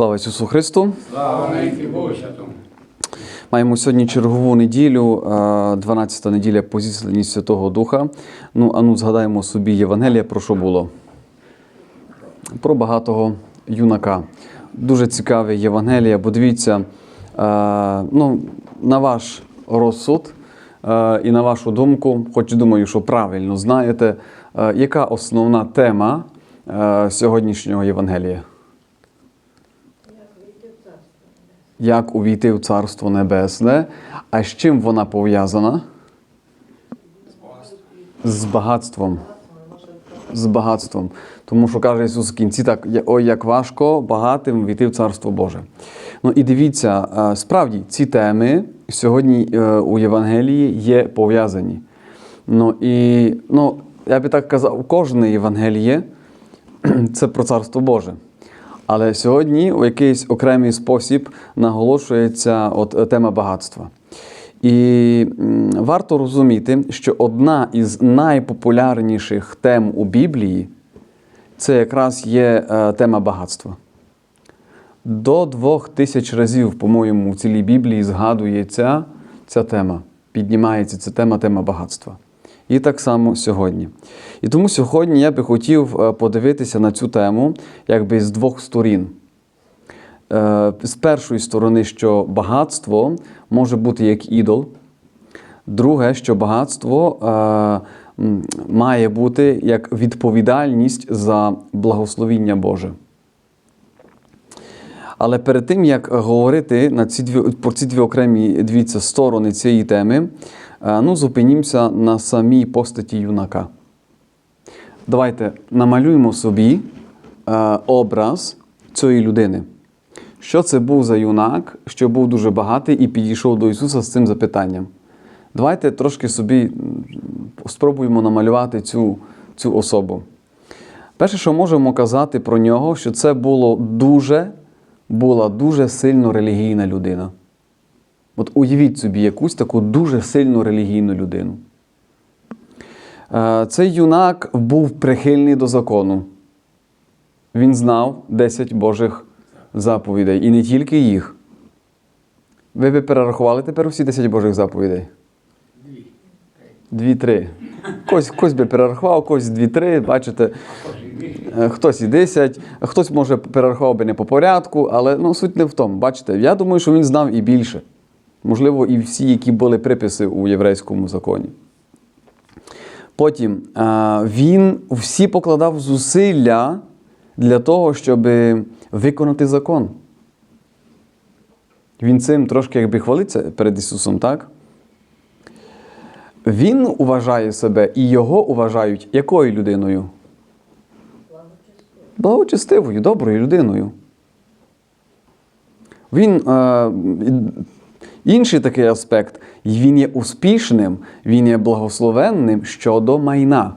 Слава Ісусу Христу! Слава навіки Маємо сьогодні чергову неділю, 12-та неділя по зісланні Святого Духа. Ну, а ну згадаємо собі Євангелія, про що було? Про багатого юнака. Дуже цікаве Євангелія, бо дивіться, ну, на ваш розсуд і на вашу думку, хоч думаю, що правильно знаєте, яка основна тема сьогоднішнього Євангелія? Як увійти в Царство Небесне, а з чим вона пов'язана? З багатством. З багатством. Тому що каже Ісус в кінці так: ой, як важко багатим війти в Царство Боже. Ну і дивіться, е, справді ці теми сьогодні е, у Євангелії є пов'язані. Ну і ну, я би так казав, кожне Євангеліє це про Царство Боже. Але сьогодні у якийсь окремий спосіб наголошується от е, тема багатства. І варто розуміти, що одна із найпопулярніших тем у Біблії це якраз є е, тема багатства. До двох тисяч разів, по-моєму, в цілій Біблії згадується ця тема, піднімається ця тема, тема багатства. І так само сьогодні. І тому сьогодні я би хотів е, подивитися на цю тему якби з двох сторін. Е, З першої сторони, що багатство може бути як ідол. Друге, що багатство е, має бути як відповідальність за благословіння Боже. Але перед тим, як говорити на ці дві, про ці дві окремі дивіться, сторони цієї теми, ну, зупинімося на самій постаті юнака. Давайте намалюємо собі е, образ цієї людини. Що це був за юнак, що був дуже багатий і підійшов до Ісуса з цим запитанням. Давайте трошки собі спробуємо намалювати цю, цю особу. Перше, що можемо казати про нього, що це було дуже, була дуже сильно релігійна людина. От уявіть собі якусь таку дуже сильно релігійну людину. Е, Цей юнак був прихильний до закону. Він знав 10 Божих заповідей, і не тільки їх. Ви би перерахували тепер всі 10 Божих заповідей? Дві. Дві-три. Когось, когось би перерахував, когось дві-три, бачите, Е, хтось і 10, хтось може перерахував би не по порядку, але ну, суть не в тому. Бачите, я думаю, що він знав і більше. Можливо, і всі, які були приписи у єврейському законі. Потім він всі покладав зусилля для того, щоб виконати закон. Він цим трошки якби хвалиться перед Ісусом, так? Він вважає себе і його вважають якою людиною? Благочестивою, доброю людиною. Він е, інший такий аспект, він є успішним, він є благословенним щодо майна.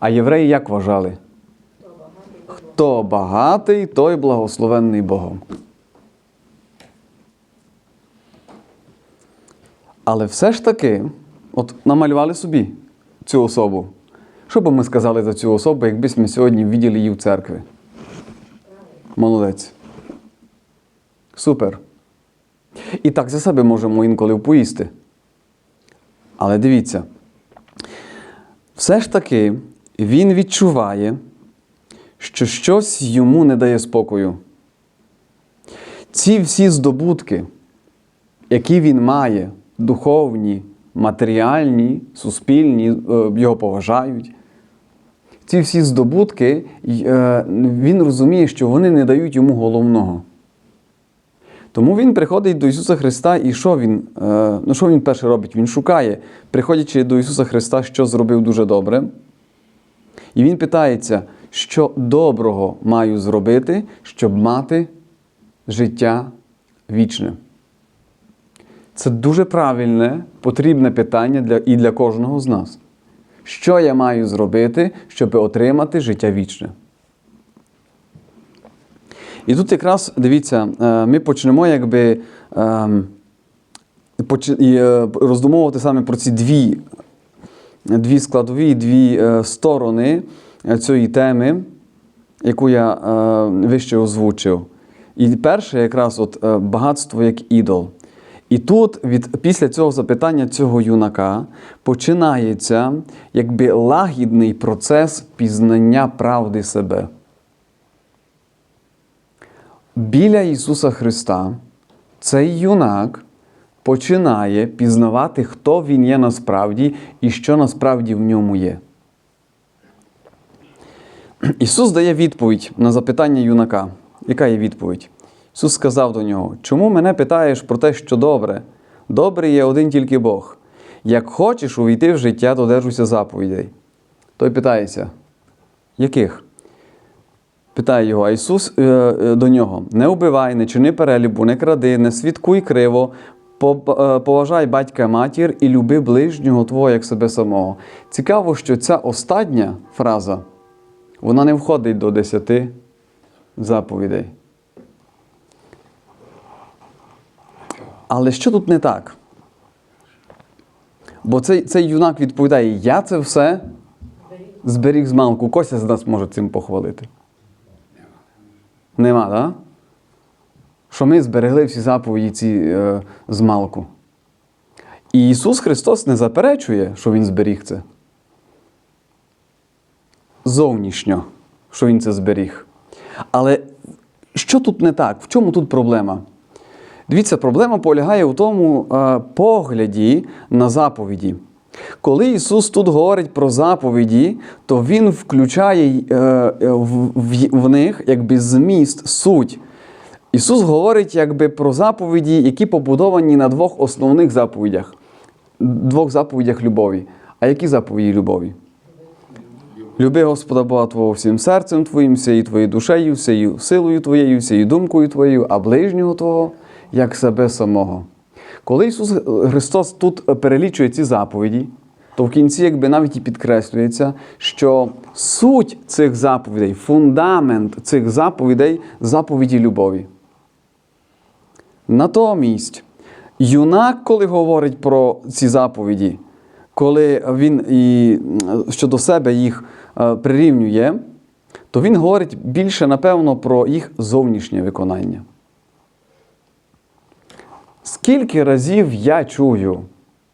А євреї як вважали? Хто багатий, той благословенний Богом. Але все ж таки, от намалювали собі цю особу. Що би ми сказали за цю особу, якби ми сьогодні виділи її в церкві? Молодець. Супер. І так за себе можемо інколи впоїсти. Але дивіться, все ж таки він відчуває, що щось йому не дає спокою. Ці всі здобутки, які він має, духовні, матеріальні, суспільні, е, його поважають. Ці всі здобутки, е, він розуміє, що вони не дають йому головного. Тому він приходить до Ісуса Христа, і що він, е, ну що він перше робить? Він шукає, приходячи до Ісуса Христа, що зробив дуже добре. І він питається, що доброго маю зробити, щоб мати життя вічне. Це дуже правильне, потрібне питання для, і для кожного з нас. Що я маю зробити, щоб отримати життя вічне? І тут якраз дивіться, е, ми почнемо якби ем, е, роздумовувати саме про ці дві, дві складові, дві е, сторони цієї теми, яку я вище озвучив. І перше, якраз от багатство як ідол. І тут, від, після цього запитання цього юнака, починається якби лагідний процес пізнання правди себе. Біля Ісуса Христа цей юнак починає пізнавати, хто Він є насправді і що насправді в ньому є. Ісус дає відповідь на запитання юнака. Яка є відповідь? Ісус сказав до нього: Чому мене питаєш про те, що добре? Добрий є один тільки Бог. Як хочеш увійти в життя, додержуйся заповідей. Той питається, яких? Питає його, а Ісус е, е, до нього: Не вбивай, не чини перелібу, не кради, не свідкуй криво, е, поважай батька матір і люби ближнього твого як себе самого. Цікаво, що ця остання фраза, вона не входить до десяти заповідей. Але що тут не так? Бо цей, цей юнак відповідає: Я це все зберіг з малку. Кося з нас може цим похвалити. Нема, так? Що ми зберегли всі заповіді ці е, з малку. І Ісус Христос не заперечує, що Він зберіг це. Зовнішньо, що Він це зберіг. Але що тут не так? В чому тут проблема? Дивіться, проблема полягає у тому е, погляді на заповіді. Коли Ісус тут говорить про заповіді, то Він включає е, е, в, них якби зміст, суть. Ісус говорить якби про заповіді, які побудовані на двох основних заповідях, двох заповідях любові. А які заповіді любові? Люби Господа Бога Твого всім серцем Твоїм, всією твоєю душею, всією силою Твоєю, всією думкою Твоєю, а ближнього Твого, як себе самого. Коли Ісус Христос тут перелічує ці заповіді, то в кінці якби навіть і підкреслюється, що суть цих заповідей, фундамент цих заповідей заповіді любові. Натомість, юнак, коли говорить про ці заповіді, коли він і щодо себе їх е, прирівнює, то він говорить більше, напевно, про їх зовнішнє виконання. Скільки разів я чую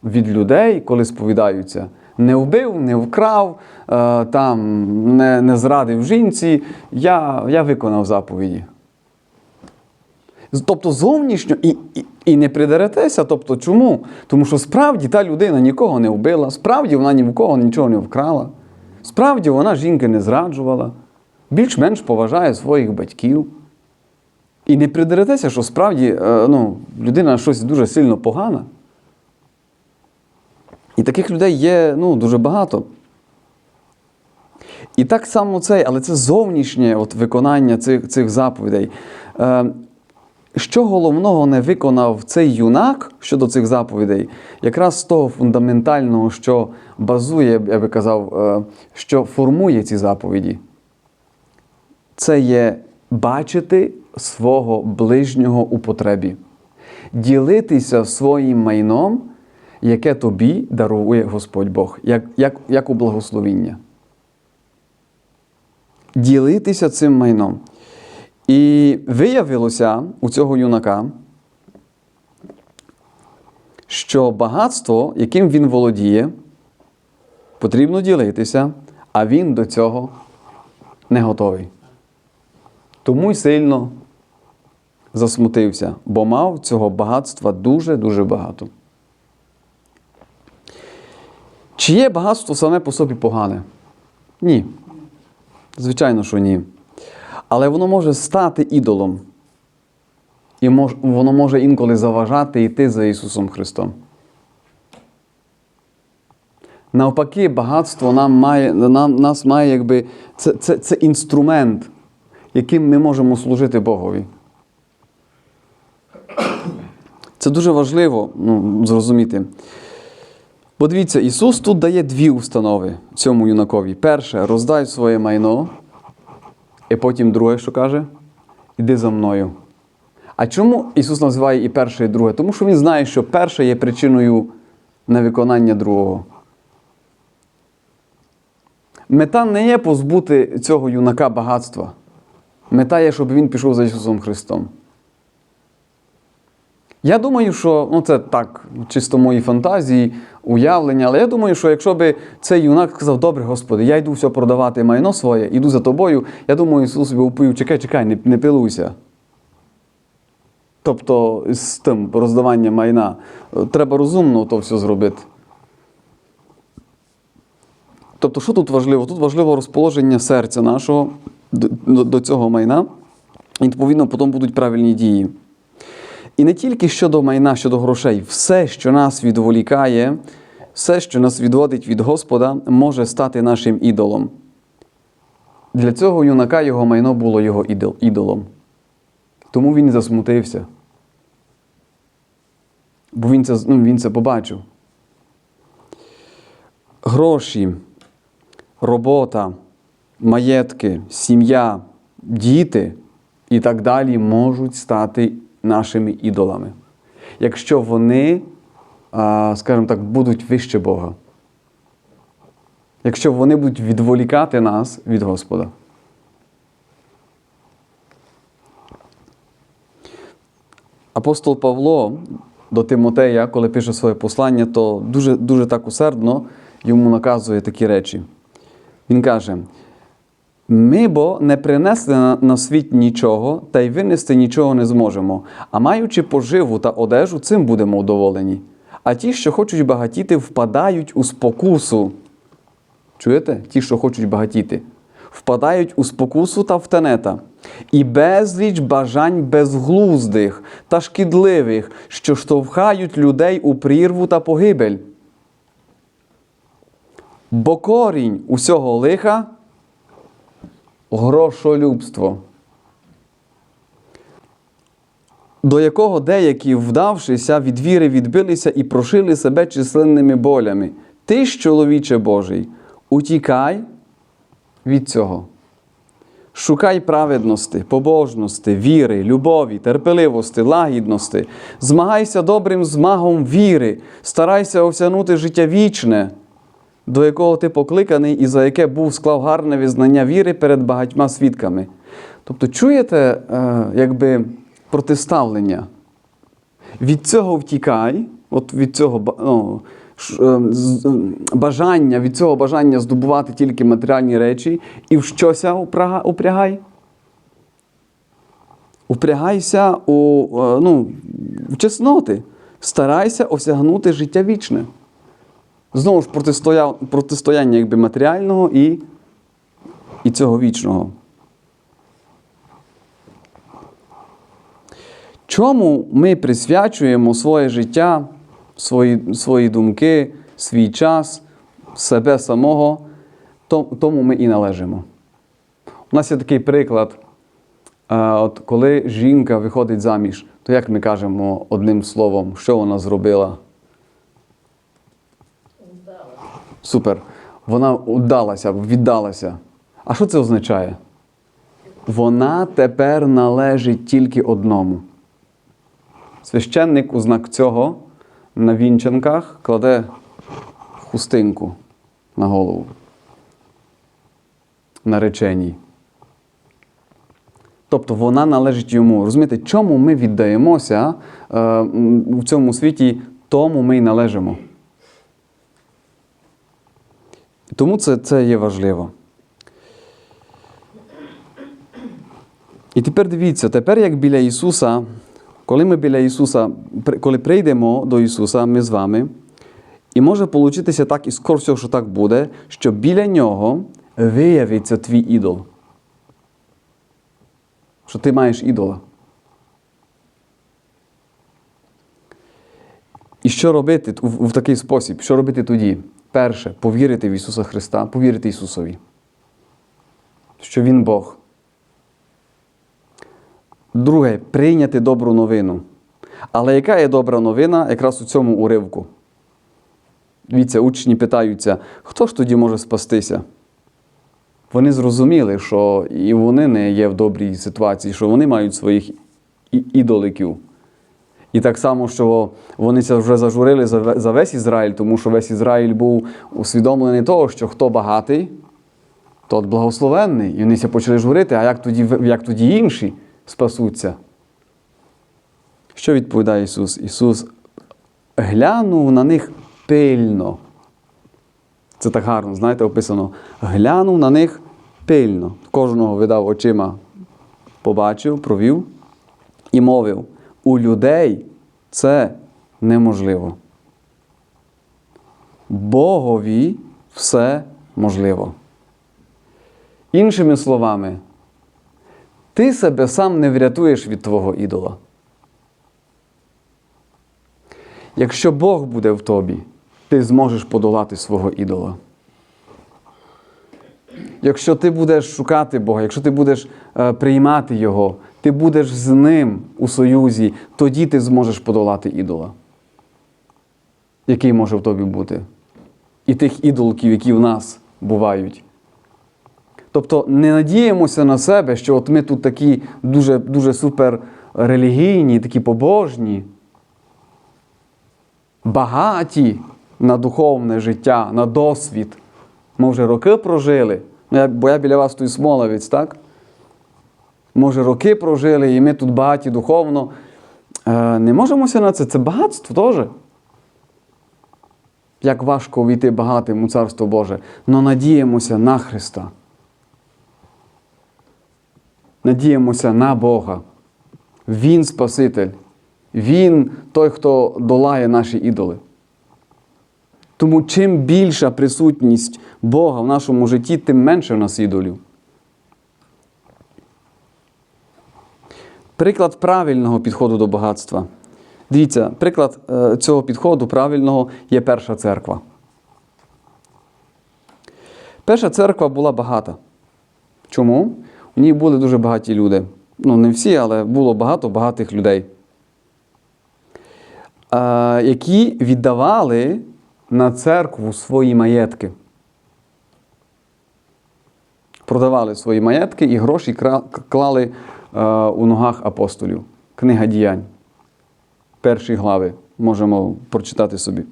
від людей, коли сповідаються, не вбив, не вкрав, е, там, не, не зрадив жінці, я, я виконав заповіді. Тобто зовнішньо і, і, і не придеретеся. Тобто, чому? Тому що справді та людина нікого не вбила, справді вона ні в кого нічого не вкрала, справді вона жінки не зраджувала, більш-менш поважає своїх батьків. І не придеретеся, що справді е, ну, людина щось дуже сильно погана. І таких людей є ну, дуже багато. І так само цей, але це зовнішнє от, виконання цих, цих заповідей. Е, що головного не виконав цей юнак щодо цих заповідей, якраз з того фундаментального, що базує, я би казав, е, що формує ці заповіді, це є бачити свого ближнього у потребі, ділитися своїм майном, яке тобі дарує Господь Бог, як, як, як у благословіння. Ділитися цим майном. І виявилося у цього юнака, що багатство, яким він володіє, потрібно ділитися, а він до цього не готовий. Тому й сильно засмутився, бо мав цього багатства дуже-дуже багато. Чи є багатство саме по собі погане? Ні. Звичайно, що ні. Але воно може стати ідолом. І мож, воно може інколи заважати йти за Ісусом Христом. Навпаки, багатство нам має, нам, нас має якби. Це, це, це інструмент, яким ми можемо служити Богові. Це дуже важливо ну, зрозуміти. Бо дивіться, Ісус тут дає дві установи цьому юнакові. Перше, роздай своє майно. І потім друге, що каже? Іди за мною. А чому Ісус називає і перше, і друге? Тому що Він знає, що перше є причиною невиконання другого. Мета не є позбути цього юнака багатства. Мета є, щоб він пішов за Ісусом Христом. Я думаю, що ну це так, чисто мої фантазії, уявлення, але я думаю, що якщо би цей юнак сказав, добре, Господи, я йду все продавати майно своє, іду за тобою, я думаю, Ісус би уповів, чекай, чекай, не, не пилуйся. Тобто з тим роздаванням майна. е, Треба розумно то все зробити. Тобто, що тут важливо? Тут важливо розположення серця нашого до, до, цього майна, і відповідно потім будуть правильні дії. І не тільки щодо майна, щодо грошей, все, що нас відволікає, все, що нас відводить від Господа, може стати нашим ідолом. Для цього юнака його майно було його ідол, ідолом. Тому він засмутився. Бо він це, ну, він це побачив. Гроші, робота, маєтки, сім'я, діти і так далі можуть стати нашими ідолами. Якщо вони, скажімо так, будуть вище Бога. Якщо вони будуть відволікати нас від Господа. Апостол Павло до Тимотея, коли пише своє послання, то дуже, дуже так усердно йому наказує такі речі. Він каже: ми бо не принесли на, світ нічого, та й винести нічого не зможемо. А маючи поживу та одежу, цим будемо вдоволені. А ті, що хочуть багатіти, впадають у спокусу. Чуєте? Ті, що хочуть багатіти, впадають у спокусу та в тенета, і безліч бажань безглуздих та шкідливих, що штовхають людей у прірву та погибель. Бо корінь усього лиха грошолюбство, до якого деякі, вдавшися, від віри відбилися і прошили себе численними болями. Ти ж, чоловіче Божий, утікай від цього. Шукай праведності, побожності, віри, любові, терпеливості, лагідності. Змагайся добрим змагом віри, старайся осягнути життя вічне, до якого ти покликаний і за яке був склав гарне визнання віри перед багатьма свідками. Тобто, чуєте, е, якби протиставлення? Від цього втікай, от від цього ну, е, е, бажання, від цього бажання здобувати тільки матеріальні речі, і в щося упрягай. Упрягайся у ну, в чесноти. Старайся осягнути життя вічне. Знову ж протистоя... протистояння якби матеріального і, і цього вічного. Чому ми присвячуємо своє життя, свої, свої думки, свій час, себе самого, тому ми і належимо. У нас є такий приклад, е, от коли жінка виходить заміж, то як ми кажемо одним словом, що вона зробила? Супер. Вона вдалася, віддалася. А що це означає? Вона тепер належить тільки одному. Священник у знак цього на вінчанках кладе хустинку на голову. Нареченій. Тобто вона належить йому. Розумієте, чому ми віддаємося е, в цьому світі, тому ми й належимо. Тому це, це є важливо. І тепер дивіться, тепер як біля Ісуса, коли ми біля Ісуса, коли прийдемо до Ісуса, ми з вами, і може получитися так, і скоро всього, що так буде, що біля Нього виявиться твій ідол. Що ти маєш ідола. І що робити в, в такий спосіб? Що робити тоді? Перше, повірити в Ісуса Христа, повірити Ісусові, що Він Бог. Друге, прийняти добру новину. Але яка є добра новина якраз у цьому уривку? Дивіться, учні питаються, хто ж тоді може спастися? Вони зрозуміли, що і вони не є в добрій ситуації, що вони мають своїх ідоликів. І так само, що вони це вже зажурили за весь Ізраїль, тому що весь Ізраїль був усвідомлений того, що хто багатий, тот благословенний. І вони ся почали журити, а як тоді, як тоді інші спасуться? Що відповідає Ісус? Ісус глянув на них пильно. Це так гарно, знаєте, описано. Глянув на них пильно. Кожного видав очима, побачив, провів і мовив: у людей це неможливо. Богові все можливо. Іншими словами, ти себе сам не врятуєш від твого ідола. Якщо Бог буде в тобі, ти зможеш подолати свого ідола. Якщо ти будеш шукати Бога, якщо ти будеш е, приймати Його, ти будеш з Ним у союзі, тоді ти зможеш подолати ідола, який може в тобі бути. І тих ідолків, які в нас бувають. Тобто не надіємося на себе, що от ми тут такі дуже, дуже супер релігійні, такі побожні, багаті на духовне життя, на досвід. Ми вже роки прожили. Ну, Бо я біля вас той смоловець, так? Може, роки прожили, і ми тут багаті духовно. Е, не можемося на це. Це багатство теж. Як важко увійти багатим у Царство Боже. Но надіємося на Христа. Надіємося на Бога. Він Спаситель. Він той, хто долає наші ідоли. Тому чим більша присутність Бога в нашому житті, тим менше в нас ідолів. Приклад правильного підходу до багатства. Дивіться, приклад е, цього підходу правильного є перша церква. Перша церква була багата. Чому? У ній були дуже багаті люди. Ну, не всі, але було багато багатих людей, е, які віддавали на церкву свої маєтки. Продавали свої маєтки і гроші клали у ногах апостолів. Книга діянь. Перші глави можемо прочитати собі.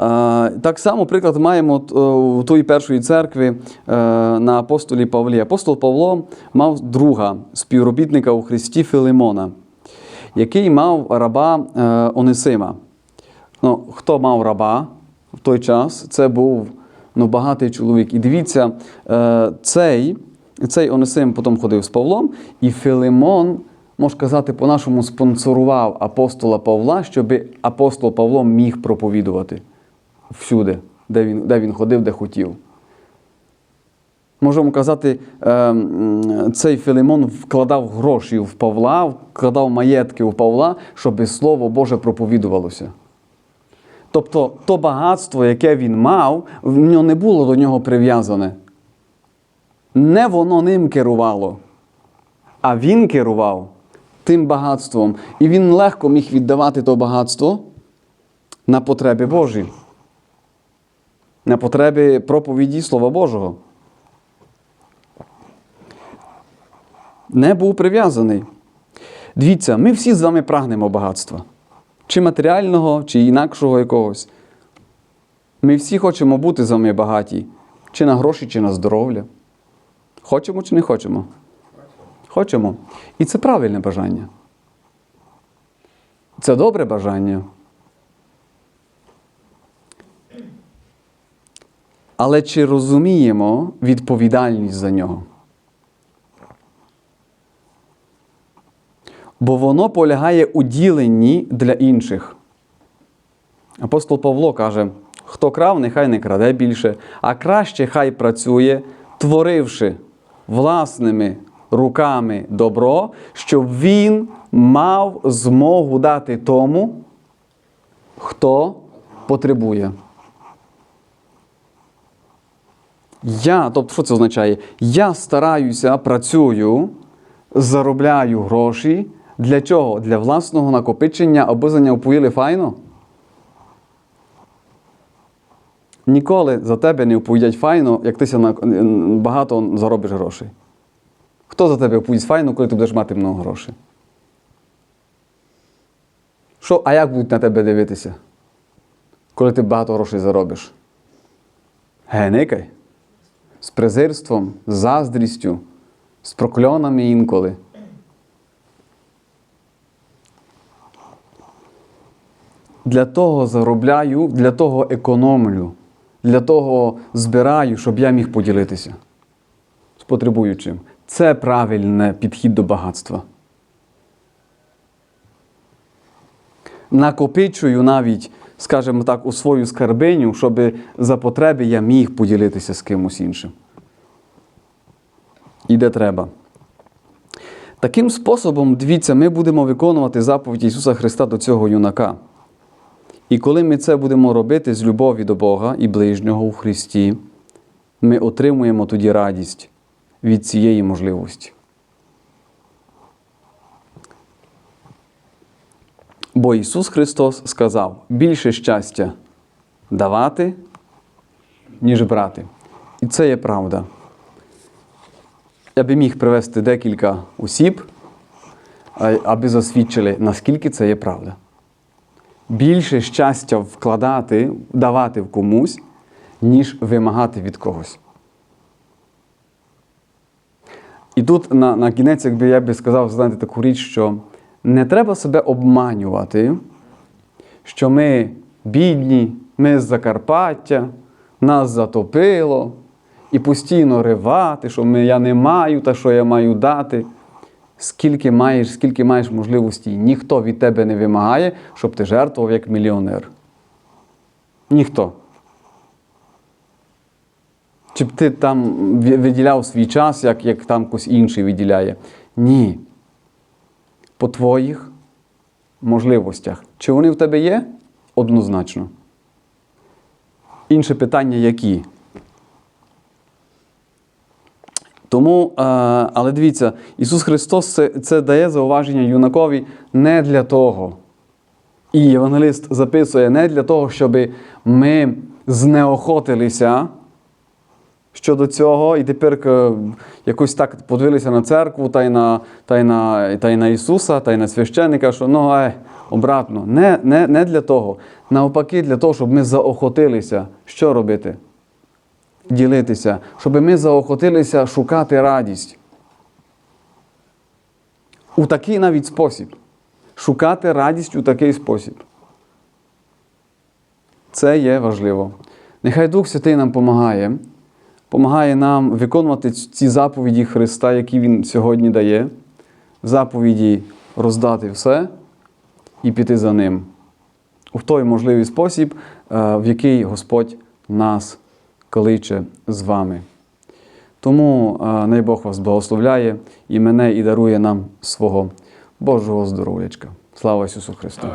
Е, Так само, приклад маємо от, е, тої першої церкви е, на апостолі Павлі. Апостол Павло мав друга співробітника у Христі Филимона, який мав раба е, Онисима. Ну, хто мав раба в той час? Це був ну, багатий чоловік. І дивіться, е, цей, цей Онисим потім ходив з Павлом, і Филимон, можна казати, по-нашому спонсорував апостола Павла, щоб апостол Павло міг проповідувати всюди, де він, де він ходив, де хотів. Можемо казати, е, цей Филимон вкладав гроші в Павла, вкладав маєтки у Павла, щоб Слово Боже проповідувалося. Тобто то багатство, яке він мав, в нього не було до нього прив'язане. Не воно ним керувало, а він керував тим багатством. І він легко міг віддавати то багатство на потреби Божі, на потреби проповіді Слова Божого. Не був прив'язаний. Дивіться, ми всі з вами прагнемо багатства. Чи матеріального, чи інакшого якогось. Ми всі хочемо бути з вами багаті. Чи на гроші, чи на здоров'я. Хочемо чи не хочемо? Хочемо. І це правильне бажання. Це добре бажання. Але чи розуміємо відповідальність за нього? Бо воно полягає у діленні для інших. Апостол Павло каже: хто крав, нехай не краде більше, а краще хай працює, творивши власними руками добро, щоб він мав змогу дати тому, хто потребує. Я, тобто, що це означає? Я стараюся, працюю, заробляю гроші. Для чого? Для власного накопичення або за нього поїли файно? Ніколи за тебе не впоїдять файно, як ти на- багато заробиш грошей. Хто за тебе впоїть файно, коли ти будеш мати много грошей? Що, а як будуть на тебе дивитися, коли ти багато грошей заробиш? Геникай. з презирством, з заздрістю, з прокльонами інколи. Для того заробляю, для того економлю, для того збираю, щоб я міг поділитися з потребуючим. Це правильний підхід до багатства. Накопичую навіть, скажімо так, у свою скарбиню, щоб за потреби я міг поділитися з кимось іншим. І де треба. Таким способом, дивіться, ми будемо виконувати заповідь Ісуса Христа до цього юнака. І коли ми це будемо робити з любові до Бога і ближнього у Христі, ми отримуємо тоді радість від цієї можливості. Бо Ісус Христос сказав: більше щастя давати, ніж брати. І це є правда. Я би міг привести декілька осіб, аби засвідчили, наскільки це є правда. Більше щастя вкладати, давати в комусь, ніж вимагати від когось. І тут на, на кінець, якби я би сказав, знаєте, таку річ, що не треба себе обманювати, що ми бідні, ми з Закарпаття, нас затопило, і постійно ривати, що ми, я не маю та що я маю дати. Скільки маєш, скільки маєш можливостей, ніхто від тебе не вимагає, щоб ти жертвував як мільйонер. Ніхто. Чи б ти там виділяв свій час, як, як там хтось інший виділяє? Ні. По твоїх можливостях. Чи вони в тебе є? Однозначно. Інше питання які? Тому, е, але дивіться, Ісус Христос це, це дає зауваження юнакові не для того. І євангелист записує не для того, щоб ми знеохотилися щодо цього, і тепер е, якось так подивилися на церкву та й на, та й на, та й на Ісуса, та й на священника, що ну, ай, обратно. Не, не, не для того. Навпаки, для того, щоб ми заохотилися. Що робити? Ділитися, щоб ми заохотилися шукати радість. У такий навіть спосіб. Шукати радість у такий спосіб. Це є важливо. Нехай Дух Святий нам допомагає, допомагає нам виконувати ці заповіді Христа, які Він сьогодні дає, заповіді роздати все і піти за ним у той можливий спосіб, е, в який Господь нас кличе з вами. Тому е, най Бог вас благословляє і мене, і дарує нам свого Божого здоров'ячка. Слава Ісусу Христу!